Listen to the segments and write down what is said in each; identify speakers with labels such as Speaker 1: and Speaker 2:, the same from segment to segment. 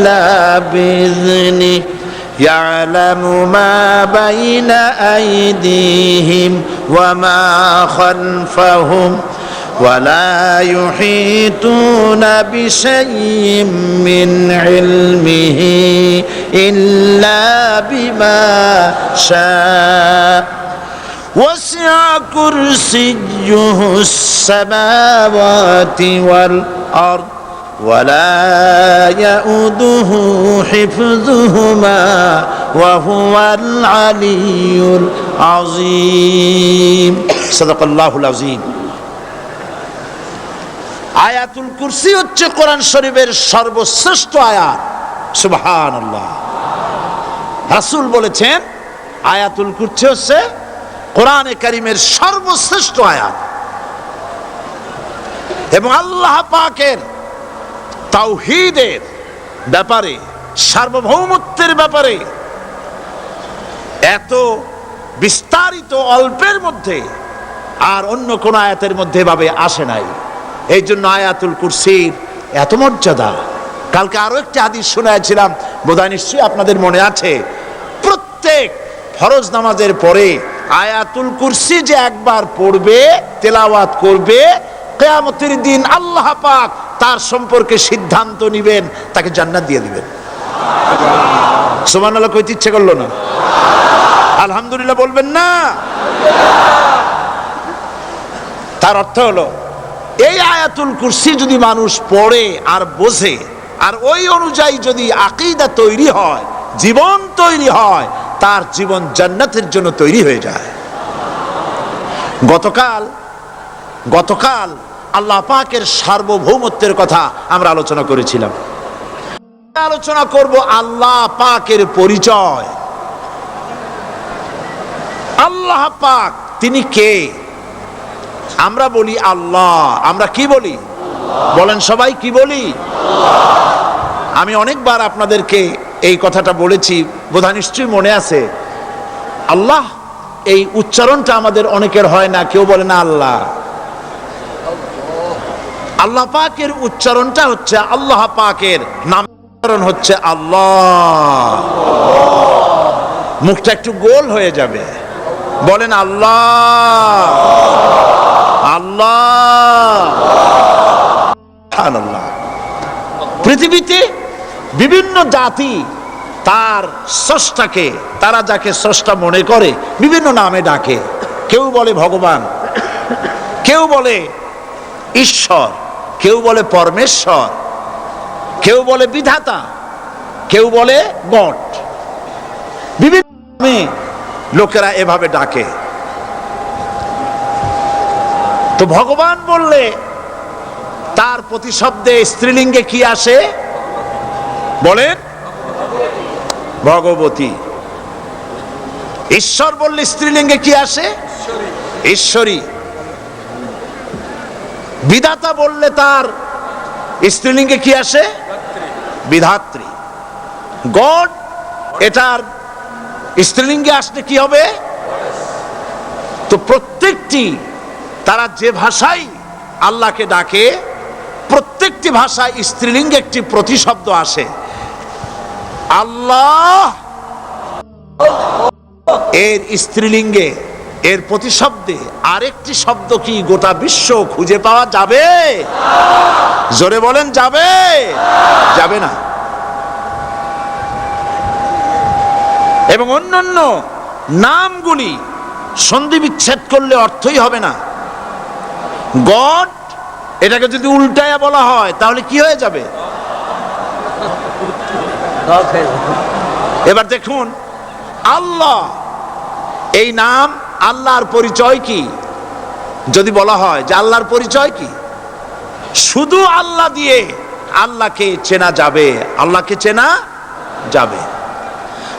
Speaker 1: إلا بإذنه يعلم ما بين أيديهم وما خلفهم ولا يحيطون بشيء من علمه إلا بما شاء. وسع كرسيه السماوات والأرض. ولا يؤده حفظهما وهو العلي العظيم صدق الله العظيم আয়াতুল কুরসি হচ্ছে কোরআন শরীফের সর্বশ্রেষ্ঠ আয়াত সুবহান আল্লাহ রাসুল বলেছেন আয়াতুল কুরসি হচ্ছে কোরআনে কারিমের সর্বশ্রেষ্ঠ আয়াত এবং আল্লাহ পাকের তাওহীদের ব্যাপারে, সার্বভৌমত্বের ব্যাপারে এত বিস্তারিত অল্পের মধ্যে আর অন্য কোন আয়াতের মধ্যে ভাবে আসে নাই। এই জন্য আয়াতুল কুরসির এত মর্যাদা। কালকে আরও একটি হাদিস শোনাইছিলাম, বোধহয় নিশ্চয়ই আপনাদের মনে আছে। প্রত্যেক ফরজ নামাজের পরে আয়াতুল কুরসি যে একবার পড়বে, তেলাওয়াত করবে, কেয়ামতের দিন আল্লাহ পাক তার সম্পর্কে সিদ্ধান্ত নিবেন, তাকে জান্নাত দিয়ে দিবেন। সোমান আল্লাহ কইতে ইচ্ছে করল না? আলহামদুলিল্লাহ বলবেন না। তার অর্থ হলো, এই আয়াতুল কুরসি যদি মানুষ পড়ে আর বোঝে, আর ওই অনুযায়ী যদি আকিদা তৈরি হয়, জীবন তৈরি হয়, তার জীবন জান্নাতের জন্য তৈরি হয়ে যায়। গতকাল গতকাল আল্লাহ পাকের সার্বভৌমত্বের কথা আমরা আলোচনা করেছিলাম। আলোচনা করব আল্লাহ পাকের পরিচয়। আল্লাহ পাক তিনি কে? আমরা বলি আল্লাহ। আমরা কি বলি? বলেন সবাই কি বলি? আমি অনেকবার আপনাদেরকে এই কথাটা বলেছি, বোধহয় নিশ্চয়ই মনে আছে। আল্লাহ, এই উচ্চারণটা আমাদের অনেকের হয় না, কেউ বলে না আল্লাহ। আল্লাহ পাকের উচ্চারণটা হচ্ছে আল্লাহ পাকের, নাম উচ্চারণ হচ্ছে আল্লাহ। মুখটা একটু গোল হয়ে যাবে। বলেন আল্লাহ। আল্লাহ। পৃথিবীতে বিভিন্ন জাতি তার স্রষ্টাকে, তারা যাকে স্রষ্টা মনে করে, বিভিন্ন নামে ডাকে। কেউ বলে ভগবান, কেউ বলে ঈশ্বর। কেউ বলে পরমেশ্বর, কেউ বলে বিধাতা, কেউ বলে গট বিভিন্ন লোকেরা এভাবে ডাকে। তো ভগবান বললে, তার প্রতিশব্দে স্ত্রীলিঙ্গে কি আসে? বলেন, ভগবতী। ঈশ্বর বললে স্ত্রীলিঙ্গে কি আসে? ঈশ্বরী। বিধাতা বললে তার স্ত্রীলিঙ্গে কি আসে? বিধাত্রী। গড, এটার স্ত্রীলিঙ্গে আসলে কি হবে? তো প্রত্যেকটি, তারা যে ভাষাই আল্লাহকে ডাকে, প্রত্যেকটি ভাষায় স্ত্রীলিঙ্গে একটি প্রতিশব্দ আসে। আল্লাহ এর স্ত্রীলিঙ্গে এর প্রতিশব্দে আরেকটি শব্দ কি গোটা বিশ্ব খুঁজে পাওয়া যাবে? জোরে বলেন, যাবে। যাবে না। এবং অন্যান্য নামগুলি সন্ধি বিচ্ছেদ করলে অর্থই হবে না। গড এটাকে যদি উল্টায়া বলা হয়, তাহলে কি হয়ে যাবে? এবার দেখুন, আল্লাহ এই নাম আল্লাহর পরিচয় কি? যদি বলা হয় যে আল্লাহর পরিচয় কি? শুধু আল্লাহ দিয়ে আল্লাহকে চেনা যাবে, আল্লাহকে চেনা যাবে।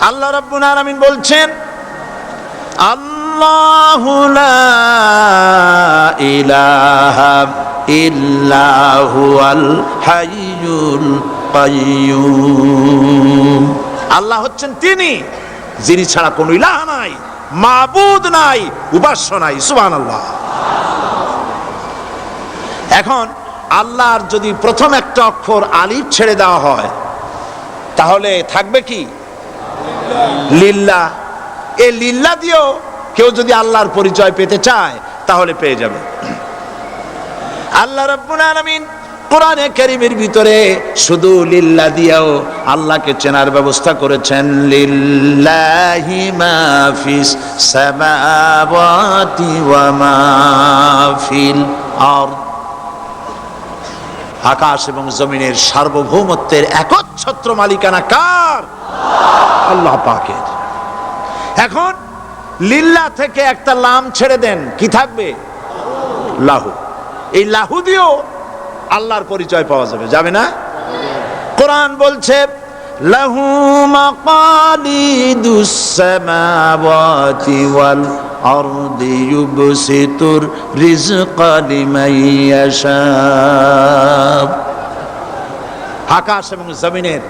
Speaker 1: আল্লাহ রাব্বুল আলামিন বলছেন, আল্লাহু লা ইলাহা ইল্লা হুয়াল হাইয়ুল কাইয়্যুম আল্লাহ হচ্ছেন তিনি, যিনি ছাড়া কোনো ইলাহ নাই। মাবুদ নাই, উপাস্য নাই, সুবহানাল্লাহ। এখন আল্লাহর যদি প্রথম একটা অক্ষর আলিফ ছেড়ে দেওয়া হয়, তাহলে থাকবে কি? লিল্লা এ লিল্লা দিয়েও কেউ যদি আল্লাহর পরিচয় পেতে চায়, তাহলে পেয়ে যাবে। আল্লাহ রাব্বুল আলামিন কোরআনে কারীমের ভিতরে শুধু লিল্লা দিয়াও আল্লাহকে চেনার ব্যবস্থা করেছেন, লিল্লাহি মা ফিস সামাওয়াতি ওয়া মা ফিল আরদ। আকাশ এবং জমিনের সার্বভৌমত্বের একচ্ছত্র মালিকানা কার? আল্লাহ পাকের। এখন লিল্লা থেকে একটা লাম ছেড়ে দেন, কি থাকবে? লাহু। এই লাহু দিয়েও আল্লাহর পরিচয় পাওয়া যাবে। যাবে না? কোরআন বলছে, লাহু মাকালিদুস সামাওয়াতি ওয়াল ইয়াশা। আকাশ এবং জমিনের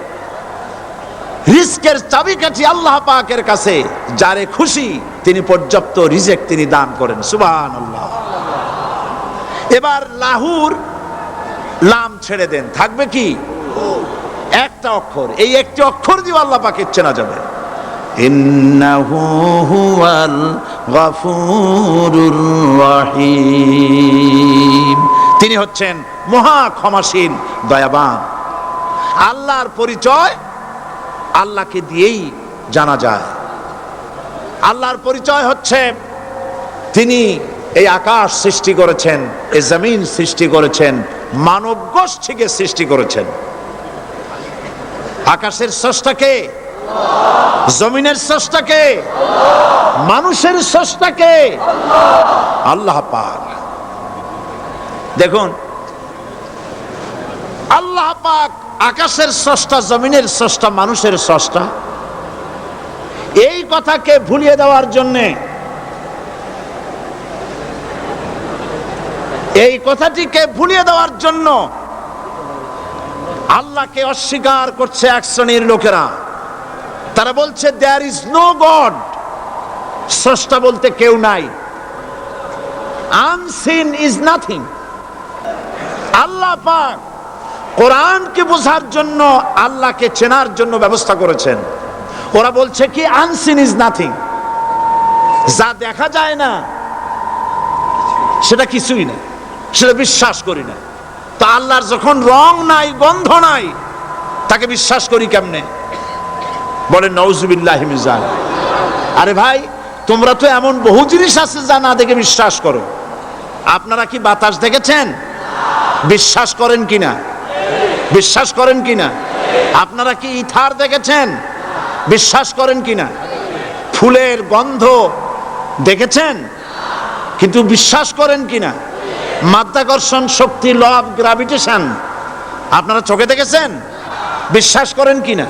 Speaker 1: রিস্কের চাবিকাঠি আল্লাহ পাকের কাছে, যারে খুশি তিনি পর্যাপ্ত রিজেক তিনি দান করেন। আল্লাহ এবার লাহুর লাম ছেড়ে দেন। থাকবে কি? একটা অক্ষর। এই একটি অক্ষর দিয়ে আল্লাহ পাকে চেনা যাবে তিনি হচ্ছেন মহা ক্ষমাসীন দয়াবান। আল্লাহর পরিচয় আল্লাহকে দিয়েই জানা যায়। আল্লাহর পরিচয় হচ্ছে তিনি এই আকাশ সৃষ্টি করেছেন, এই জমিন সৃষ্টি করেছেন, মানব গোষ্ঠীকে সৃষ্টি করেছেন। আকাশের স্রষ্টাকে জমিনের স্রষ্টাকে মানুষের স্রষ্টাকে আল্লাহ পাক। দেখুন, আল্লাহ পাক আকাশের স্রষ্টা, জমিনের স্রষ্টা, মানুষের স্রষ্টা। এই কথাকে ভুলিয়ে দেওয়ার জন্যে এই কথাটিকে ভুলিয়ে দেওয়ার জন্য আল্লাহকে অস্বীকার করছে এক শ্রেণির লোকেরা। তারা বলছে দেয়ার ইজ নো গড স্রষ্টা বলতে কেউ নাই। আনসিন ইজ নাথিং আল্লাহ পাক কোরআনকে বোঝার জন্য, আল্লাহকে চেনার জন্য ব্যবস্থা করেছেন। ওরা বলছে কি আনসিন ইজ নাথিং যা দেখা যায় না, সেটা কিছুই না। সেটা বিশ্বাস করি না। তো আল্লাহর যখন রং নাই, গন্ধ নাই, তাকে বিশ্বাস করি কেমনে? বলে নৌজুবিল্লাহ মিজান আরে ভাই, তোমরা তো এমন বহু জিনিস আছে যা না দেখে বিশ্বাস করো। আপনারা কি বাতাস দেখেছেন? বিশ্বাস করেন কিনা বিশ্বাস করেন কিনা আপনারা কি ইথার দেখেছেন? বিশ্বাস করেন কিনা ফুলের গন্ধ দেখেছেন? কিন্তু বিশ্বাস করেন কিনা মাধ্যাকর্ষণ শক্তি লব গ্রাভিটেশন আপনারা চোখে দেখেছেন? বিশ্বাস করেন কিনা?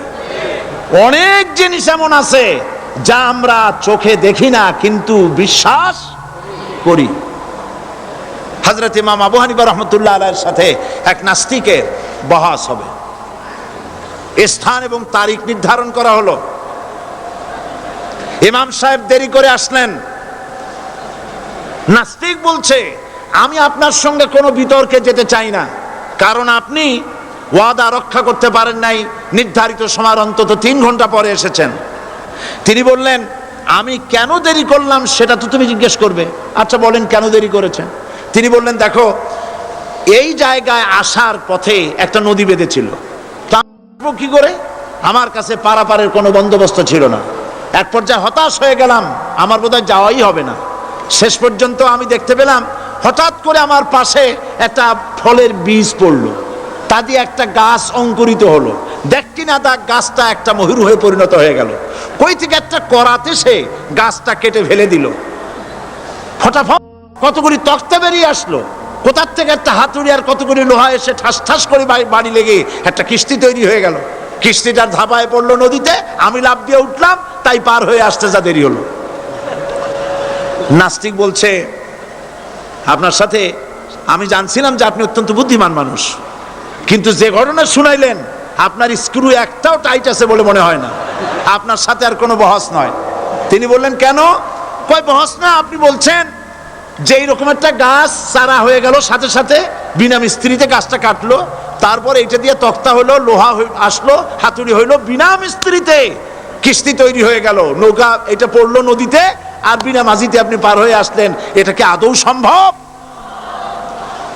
Speaker 1: অনেক জিনিস এমন আছে যা আমরা চোখে দেখি না, কিন্তু বিশ্বাস করি। হজরত ইমাম আবু হানিফা রহমতুল্লাহ আলাইয়ের সাথে এক নাস্তিকের বহাস হবে। স্থান এবং তারিখ নির্ধারণ করা হলো। ইমাম সাহেব দেরি করে আসলেন। নাস্তিক বলছে আমি আপনার সঙ্গে কোনো বিতর্কে যেতে চাই না। কারণ আপনি ওয়াদা রক্ষা করতে পারেন নাই, নির্ধারিত সময়ের অন্তত তিন ঘণ্টা পরে এসেছেন। তিনি বললেন, আমি কেন দেরি করলাম সেটা তো তুমি জিজ্ঞেস করবে। আচ্ছা বলেন কেন দেরি করেছেন? তিনি বললেন, দেখো, এই জায়গায় আসার পথে একটা নদী বেঁধেছিল। তা কি করে? আমার কাছে পারাপারের কোনো বন্দোবস্ত ছিল না। এক পর্যায়ে হতাশ হয়ে গেলাম। আমার বোধহয় যাওয়াই হবে না। শেষ পর্যন্ত আমি দেখতে পেলাম হঠাৎ করে আমার পাশে একটা ফলের বীজ পড়ল। তা দিয়ে একটা গাছ অঙ্কুরিত হলো। দেখ না দা গাছটা একটা মহিরু হয়ে পরিণত হয়ে গেল। কই থেকে একটা করাতে সে গাছটা কেটে ফেলে দিল। ফটাফট কতগুলি তক্তা বেরিয়ে আসলো। কোথার থেকে একটা হাতুড়ি আর কতগুলি লোহা এসে ঠাস ঠাস করে বাড়ি- লেগে একটা কিস্তি তৈরি হয়ে গেল। কিস্তিটার ধাপায় পড়ল নদীতে। আমি লাভ দিয়ে উঠলাম, তাই পার হয়ে আসতে যা দেরি হলো। নাস্তিক বলছে আপনার সাথে আমি জানছিলাম যে আপনি অত্যন্ত বুদ্ধিমান মানুষ। কিন্তু যে ঘটনা শুনাইলেন, আপনার স্ক্রু একটাও টাইট আছে বলে মনে হয় না। আপনার সাথে আর কোনো বহস নয়। তিনি বললেন, কেন? কয়, বহস না, আপনি বলছেন যে এইরকম একটা গাছ চারা হয়ে গেল, সাথে সাথে বিনা মিস্ত্রিতে গাছটা কাটলো, তারপর এটা দিয়ে তক্তা হইল লোহা আসলো, হাতুড়ি হইল, বিনা মিস্ত্রিতে কিস্তি তৈরি হয়ে গেল, নৌকা এটা পড়ল নদীতে আর বিনা মাঝিতে আপনি পার হয়ে আসলেন, এটা কি আদৌ সম্ভব?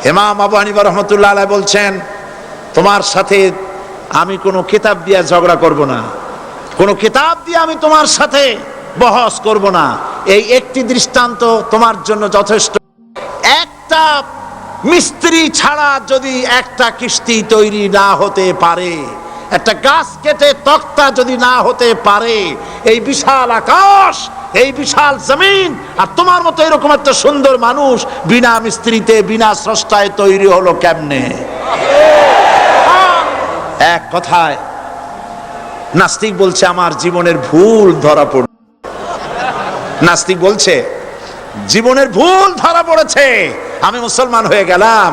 Speaker 1: হেমাম আবু হানিফা রহমতুল্লাহ আলাইহ বলছেন, তোমার সাথে আমি কোনো কিতাব দিয়ে ঝগড়া করব না। কোনো কিতাব দিয়ে আমি তোমার সাথে বহস করব না। এই একটি দৃষ্টান্ত তোমার জন্য যথেষ্ট। একটা মিস্ত্রি ছাড়া যদি একটা কিস্তি তৈরি না হতে পারে একটা গাছ কেটে তক্তা যদি না হতে পারে, এই বিশাল আকাশ, এই বিশাল জমিন, আর তোমার মতো এরকম একটা সুন্দর মানুষ বিনা মিস্ত্রিতে, বিনা স্রষ্টায় তৈরি হলো কেমনে? এক কথায়, নাস্তিক বলছে, আমার জীবনের ভুল ধরা পড়ল নাস্তিক বলছে, জীবনের ভুল ধরা পড়েছে। আমি মুসলমান হয়ে গেলাম।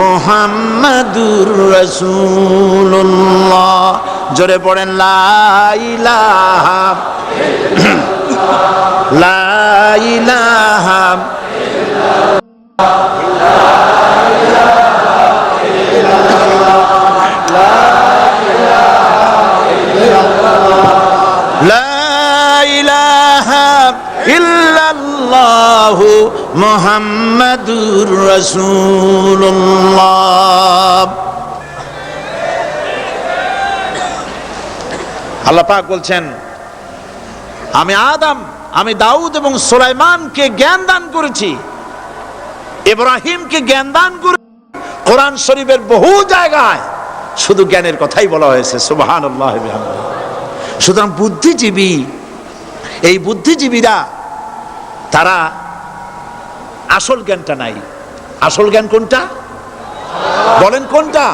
Speaker 1: মোহাম্মদুর রসুল্লাহ জোরে পড়েন লাইলাহা লাইলাহা لا ইল্লাল্লাহু মুহাম্মাদুর রাসূলুল্লাহ। আল্লাহ পাক বলছেন, আমি আদম, আমি দাউদ এবং সুলাইমানকে জ্ঞান দান করেছি, ইব্রাহিমকে জ্ঞান দান করে কোরআন শরীফের বহু জায়গায় শুধু জ্ঞানের কথাই বলা হয়েছে সুবাহান সুতরাং বুদ্ধিজীবী, এই বুদ্ধিজীবীরা তারা আসল জ্ঞানটা নাই। আসল জ্ঞান কোনটা? বলেন কোনটা?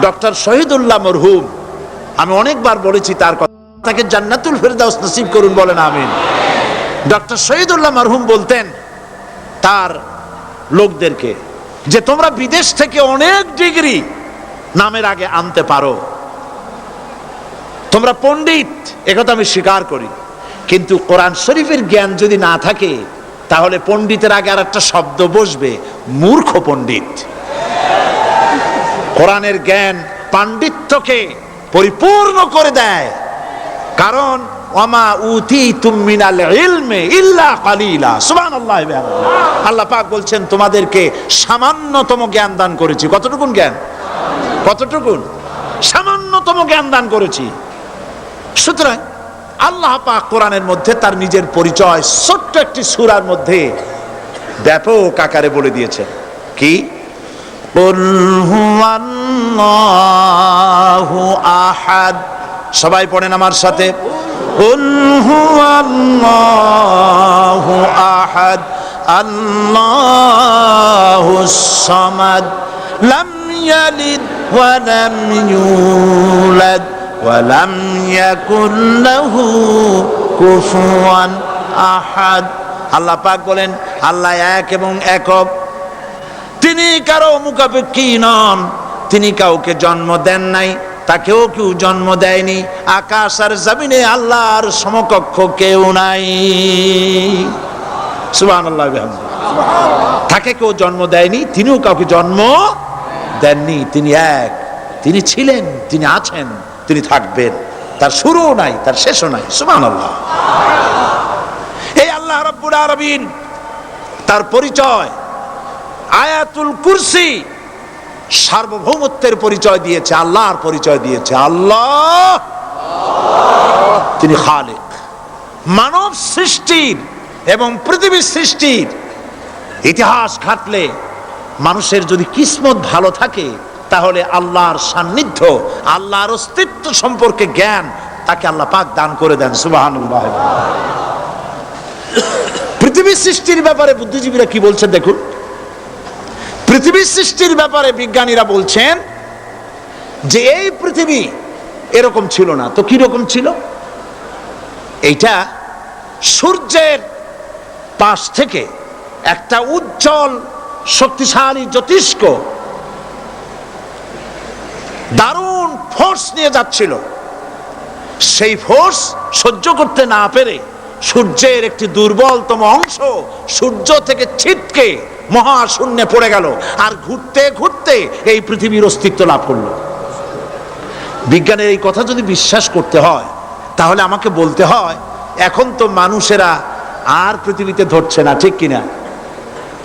Speaker 1: ডক্টর শহীদুল্লাহ মরহুম, আমি অনেকবার বলেছি তার কথা। তাকে জান্নাতুল ফেরদাউস নসিব করুন, বলেন আমিন। ডক্টর শহীদুল্লাহ মরহুম বলতেন তার লোকদেরকে যে তোমরা বিদেশ থেকে অনেক ডিগ্রি নামের আগে আনতে পারো। তোমরা পণ্ডিত একথা আমি স্বীকার করি। কিন্তু কোরআন শরীফের জ্ঞান যদি না থাকে, তাহলে পণ্ডিতের আগে আর একটা শব্দ বসবে, মূর্খ পণ্ডিত। কোরআনের জ্ঞান পাণ্ডিত্যকে পরিপূর্ণ করে দেয়। কারণ ওমা উতি তুমিনাল ইলমে ইল্লা কালিলা। সুবহানাল্লাহ। আল্লাহ পাক বলছেন, তোমাদেরকে সামান্যতম জ্ঞান দান করেছি। কতটুকুন জ্ঞান? কতটুকুন? সামান্যতম জ্ঞান দান করেছি। সুতরাং আল্লাহ পাক কোরআনের মধ্যে তার নিজের পরিচয় ছোট্ট একটি সুরার মধ্যে ব্যাপক আকারে বলে দিয়েছে। কি? আহাদ। সবাই পড়েন আমার সাথে। আহাদ। আল্লাহ লাম ইয়ালিদ ওয়া লাম ইউলাদ। ولم يكن له كفوا আহাদ আল্লাহ পাক বলেন আল্লাহ এক এবং একক তিনি কারো মুখাপেক্ষী নন তিনি কাউকে জন্ম দেন নাই তাকেও কেউ জন্ম দেয়নি আকাশ আর জমিনে আল্লাহর সমকক্ষ কেউ নাই সুবহানাল্লাহ বিহামদিহি। তাকে কেউ জন্ম দেয়নি তিনিও কাউকে জন্ম দেননি তিনি এক তিনি ছিলেন তিনি আছেন তিনি থাকবেন। তার শুরুও নাই, তার শেষও নাই। সুবহানাল্লাহ। এই আল্লাহ রাব্বুল আরবিন তার পরিচয় আয়াতুল কুরসি সার্বভৌমত্বের পরিচয় দিয়েছে, আল্লাহর পরিচয় দিয়েছে। আল্লাহ! তিনি খালেক। মানব সৃষ্টির এবং পৃথিবীর সৃষ্টির ইতিহাস ঘাটলে মানুষের যদি কিসমত ভালো থাকে তাহলে আল্লাহর সান্নিধ্য, আল্লাহর অস্তিত্ব সম্পর্কে জ্ঞান তাকে আল্লাহ পাক দান করে দেন, সুবহানাল্লাহ। পৃথিবীর সৃষ্টির ব্যাপারে বুদ্ধিজীবীরা কি বলছেন দেখুন? পৃথিবীর সৃষ্টির ব্যাপারে বিজ্ঞানীরা বলছেন যে এই পৃথিবী এরকম ছিল না। তো কি রকম ছিল? এইটা সূর্যের পাশ থেকে একটা উজ্জ্বল, শক্তিশালী জ্যোতিষ্ক দারুণ ফোর্স নিয়ে যাচ্ছিল। সেই ফোর্স সহ্য করতে না পেরে সূর্যের একটি দুর্বলতম অংশ সূর্য থেকে ছিটকে মহাশূন্যে পড়ে গেল আর ঘুরতে ঘুরতে এই পৃথিবীর অস্তিত্ব লাভ করল। বিজ্ঞানের এই কথা যদি বিশ্বাস করতে হয়, তাহলে আমাকে বলতে হয়, এখন তো মানুষেরা আর পৃথিবীতে ধরছে না, ঠিক কিনা?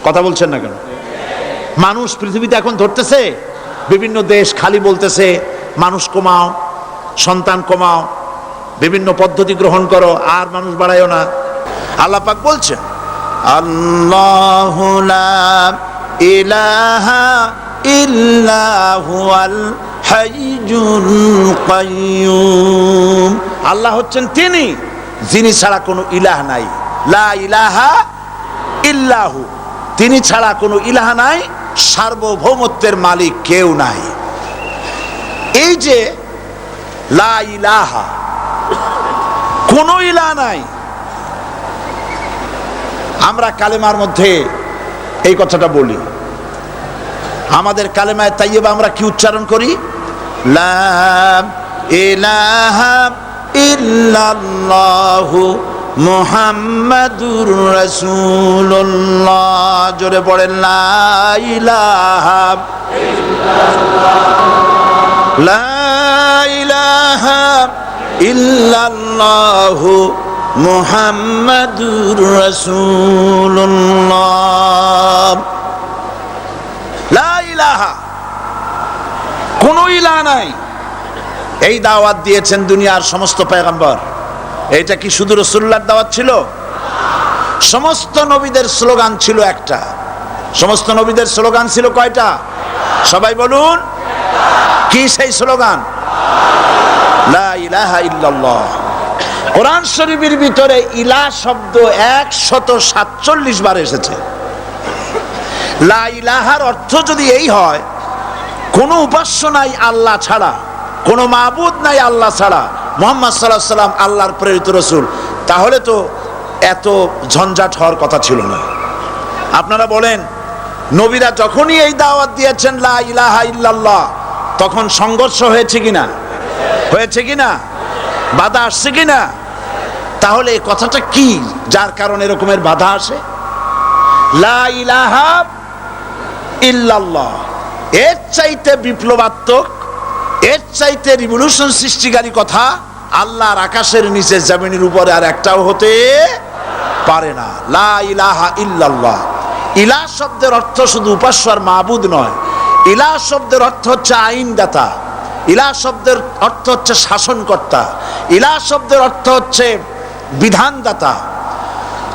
Speaker 1: কথা বলছেন না কেন? মানুষ পৃথিবীতে এখন ধরতেছে? বিভিন্ন দেশ খালি বলতেছে মানুষ কমাও সন্তান কমাও বিভিন্ন পদ্ধতি গ্রহণ করো আর মানুষ বাড়ায়ও না। আল্লাহ পাক বলছেন আল্লাহ ইলাহা ইল্লাহুয়াল হাইয়ুল কাইয়ুম। আল্লাহ হচ্ছেন তিনি যিনি ছাড়া কোনো ইলাহ নাই। লা ইলাহা ইল্লাহু। তিনি ছাড়া কোনো ইলাহ নাই। সার্বভৌমত্বের মালিক কেউ নাই। এই যে লা ইলাহা, কোনো ইলাহ নাই। আমরা কালেমার মধ্যে এই কথাটা বলি। আমাদের কালেমায় তাইয়েবা আমরা কি উচ্চারণ করি? লা ইলাহা ইল্লাল্লাহু মুহাম্মাদুর রাসূলুল্লাহ। জোরে পড়েন, লা ইলাহা লা ইলাহা ইল্লাল্লাহু মুহাম্মাদুর রাসূলুল্লাহ। লা ইলাহা, কোন ইলাহ নাই। এই দাওয়াত দিয়েছেন দুনিয়ার সমস্ত পেগম্বর এটা কি শুধু রসুল্লাহর দাওয়াত ছিল? সমস্ত নবীদের স্লোগান ছিল একটা। সমস্ত নবীদের স্লোগান ছিল কয়টা? সবাই বলুন। কি সেই স্লোগান? কোরআন শরীফের ভিতরে ইলা শব্দ একশত সাতচল্লিশ বার এসেছে। লা ইলাহার অর্থ যদি এই হয়, কোনো উপাস্য নাই আল্লাহ ছাড়া, কোনো মাবুদ নাই আল্লাহ ছাড়া মোহাম্মদ সাল্লাহ সাল্লাম আল্লাহর প্রেরিত রসুল। তাহলে তো এত ঝঞ্ঝাট হওয়ার কথা ছিল না। আপনারা বলেন, নবীরা যখনই এই দাওয়াত দিয়েছেন, লা ইলাহা ইল্লাল্লাহ, তখন সংঘর্ষ হয়েছে কিনা? হয়েছে কিনা? বাধা আসছে কিনা? তাহলে এই কথাটা কি? যার কারণে এরকমের বাধা আসে? লা ইলাহা ইল্লাল্লাহ, এর চাইতে বিপ্লবাত্মক এর চাইতে রিভলিউশন সৃষ্টিকারী কথা, আল্লাহর আকাশের নিচে জমিনের উপরে আর একটাও হতে পারে না। লা ইলাহা ইল্লাল্লাহ। ইলা শব্দের অর্থ শুধু উপাস্য আর মাবুদ নয়। ইলা শব্দের অর্থ হচ্ছে আইনদাতা। ইলা শব্দের অর্থ হচ্ছে শাসনকর্তা। ইলা শব্দের অর্থ হচ্ছে বিধানদাতা।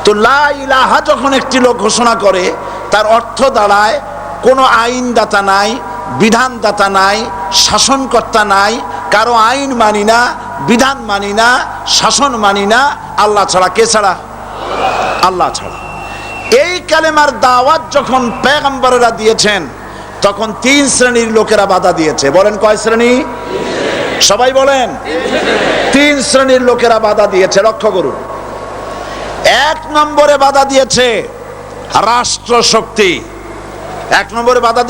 Speaker 1: তো লা ইলাহা যখন একটি লোক ঘোষণা করে, তার অর্থ দাঁড়ায় কোনো আইনদাতা নাই বিধানদাতা নাই, শাসনকর্তা নাই, কারও আইন মানি না, বিধান মানি না, শাসন মানি না, আল্লাহ ছাড়া কে ছাড়া? আল্লাহ ছাড়া। এই কালেমার দাওয়াত যখন পেগম্বরেরা দিয়েছেন, তখন তিন শ্রেণির লোকেরা বাধা দিয়েছে। বলেন কয় শ্রেণি? সবাই বলেন। তিন শ্রেণির লোকেরা বাধা দিয়েছে, লক্ষ্য করুন। এক নম্বরে বাধা দিয়েছে রাষ্ট্র শক্তি এক নম্বরে বাধা